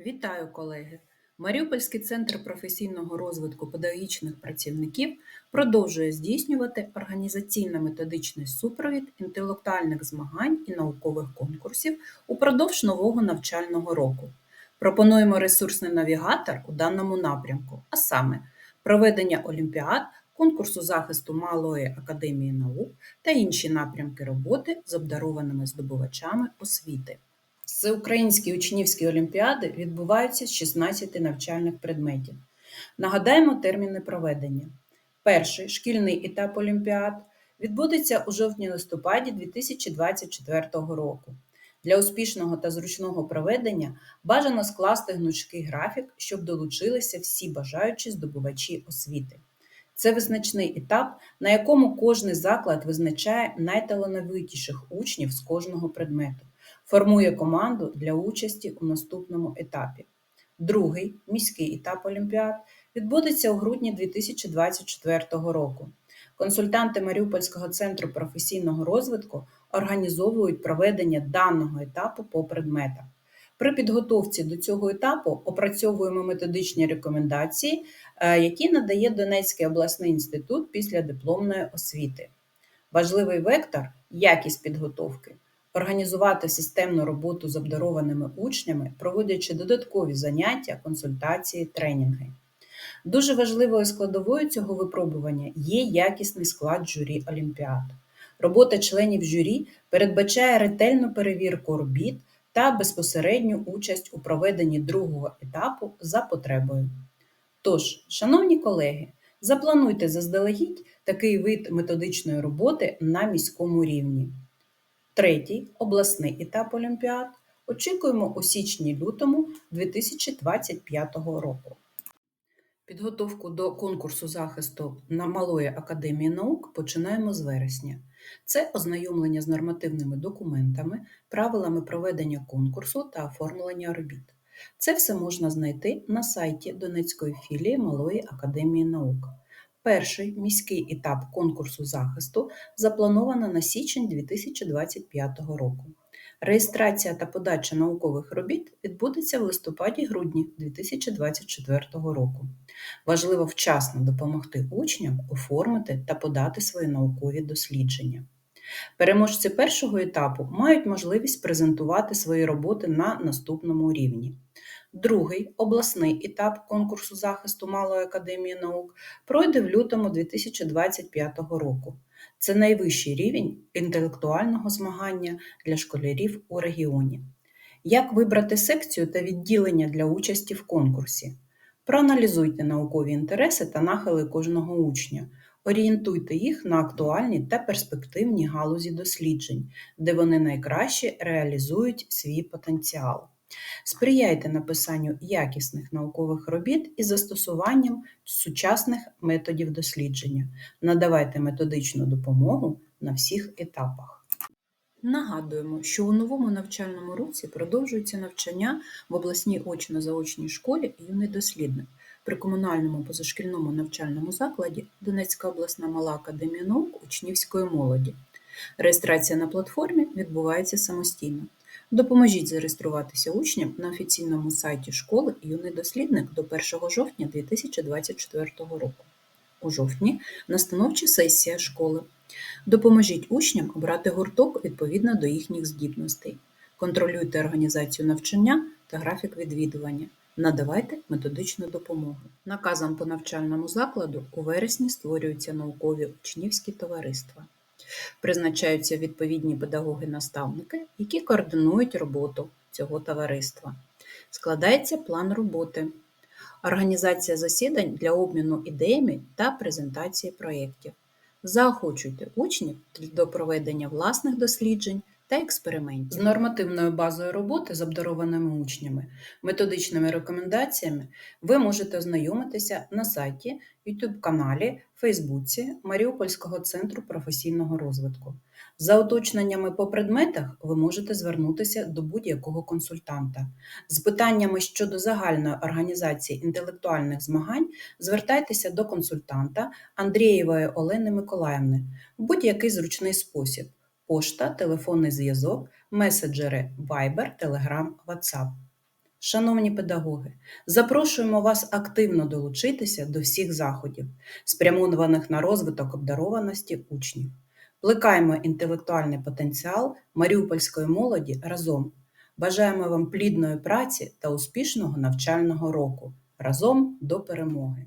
Вітаю, колеги! Маріупольський центр професійного розвитку педагогічних працівників продовжує здійснювати організаційно-методичний супровід інтелектуальних змагань і наукових конкурсів упродовж нового навчального року. Пропонуємо ресурсний навігатор у даному напрямку, а саме проведення олімпіад, конкурсу захисту Малої академії наук та інші напрямки роботи з обдарованими здобувачами освіти. Всеукраїнські учнівські олімпіади відбуваються з 16 навчальних предметів. Нагадаємо терміни проведення. Перший шкільний етап олімпіад відбудеться у жовтні-листопаді 2024 року. Для успішного та зручного проведення бажано скласти гнучкий графік, щоб долучилися всі бажаючі здобувачі освіти. Це визначний етап, на якому кожний заклад визначає найталановитіших учнів з кожного предмету формує команду для участі у наступному етапі. Другий міський етап Олімпіад відбудеться у грудні 2024 року. Консультанти Маріупольського центру професійного розвитку організовують проведення даного етапу по предметах. При підготовці до цього етапу опрацьовуємо методичні рекомендації, е, які надає Донецький обласний інститут після дипломної освіти. Важливий вектор якість підготовки організувати системну роботу з обдарованими учнями, проводячи додаткові заняття, консультації, тренінги. Дуже важливою складовою цього випробування є якісний склад журі Олімпіад. Робота членів журі передбачає ретельну перевірку робіт та безпосередню участь у проведенні другого етапу за потребою. Тож, шановні колеги, заплануйте заздалегідь такий вид методичної роботи на міському рівні. Третій обласний етап Олімпіад очікуємо у січні-лютому 2025 року. Підготовку до конкурсу захисту на Малої академії наук починаємо з вересня. Це ознайомлення з нормативними документами, правилами проведення конкурсу та оформлення робіт. Це все можна знайти на сайті Донецької філії Малої академії наук. Перший міський етап конкурсу захисту заплановано на січень 2025 року. Реєстрація та подача наукових робіт відбудеться в листопаді-грудні 2024 року. Важливо вчасно допомогти учням оформити та подати свої наукові дослідження. Переможці першого етапу мають можливість презентувати свої роботи на наступному рівні. Другий обласний етап конкурсу захисту Малої академії наук пройде в лютому 2025 року. Це найвищий рівень інтелектуального змагання для школярів у регіоні. Як вибрати секцію та відділення для участі в конкурсі? Проаналізуйте наукові інтереси та нахили кожного учня, орієнтуйте їх на актуальні та перспективні галузі досліджень, де вони найкраще реалізують свій потенціал. Сприяйте написанню якісних наукових робіт із застосуванням сучасних методів дослідження. Надавайте методичну допомогу на всіх етапах. Нагадуємо, що у новому навчальному році продовжується навчання в обласній очно-заочній школі юний дослідник при комунальному позашкільному навчальному закладі Донецька обласна мала академія наук учнівської молоді. Реєстрація на платформі відбувається самостійно. Допоможіть зареєструватися учням на офіційному сайті школи Юний дослідник до 1 жовтня 2024 року. У жовтні настановча сесія школи. Допоможіть учням обрати гурток відповідно до їхніх здібностей. Контролюйте організацію навчання та графік відвідування. Надавайте методичну допомогу. Наказом по навчальному закладу у вересні створюються наукові учнівські товариства. Призначаються відповідні педагоги-наставники, які координують роботу цього товариства. Складається план роботи, організація засідань для обміну ідеями та презентації проєктів. Заохочуйте учнів до проведення власних досліджень та експериментів. З нормативною базою роботи з обдарованими учнями, методичними рекомендаціями ви можете ознайомитися на сайті, youtube каналі Фейсбуці Маріупольського центру професійного розвитку. За уточненнями по предметах ви можете звернутися до будь-якого консультанта. З питаннями щодо загальної організації інтелектуальних змагань звертайтеся до консультанта Андрієвої Олени Миколаївни в будь-який зручний спосіб пошта, телефонний зв'язок, меседжери Viber, Telegram, WhatsApp. Шановні педагоги, запрошуємо вас активно долучитися до всіх заходів, спрямованих на розвиток обдарованості учнів. Плекаємо інтелектуальний потенціал маріупольської молоді разом. Бажаємо вам плідної праці та успішного навчального року. Разом до перемоги!